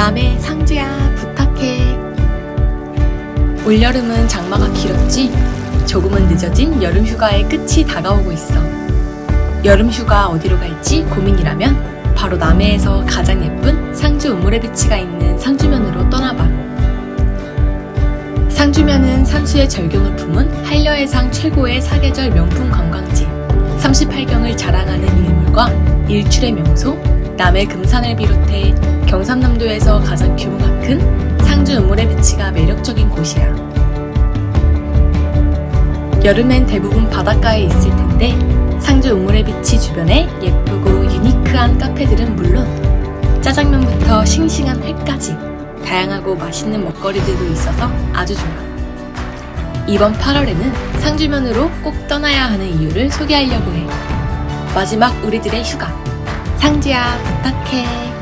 남의 상주야 부탁해. 올여름은 장마가 길었지? 조금은 늦어진 여름 휴가의 끝이 다가오고 있어. 여름 휴가 어디로 갈지 고민이라면 바로 남해에서 가장 예쁜 상주 우물의 비치가 있는 상주면으로 떠나봐. 상주면은 산수의 절경을 품은 한려해상 최고의 사계절 명품 관광지. 38경을 자랑하는 일몰과 일출의 명소, 남해 금산을 비롯해 경상남도에서 가장 규모가 큰 상주 우물의 비치가 매력적인 곳이야. 여름엔 대부분 바닷가에 있을 텐데 상주 우물의 비치 주변에 예쁘고 유니크한 카페들은 물론 짜장면부터 싱싱한 회까지 다양하고 맛있는 먹거리들도 있어서 아주 좋아. 이번 8월에는 상주면으로 꼭 떠나야 하는 이유를 소개하려고 해. 마지막 우리들의 휴가. 상주야 부탁해.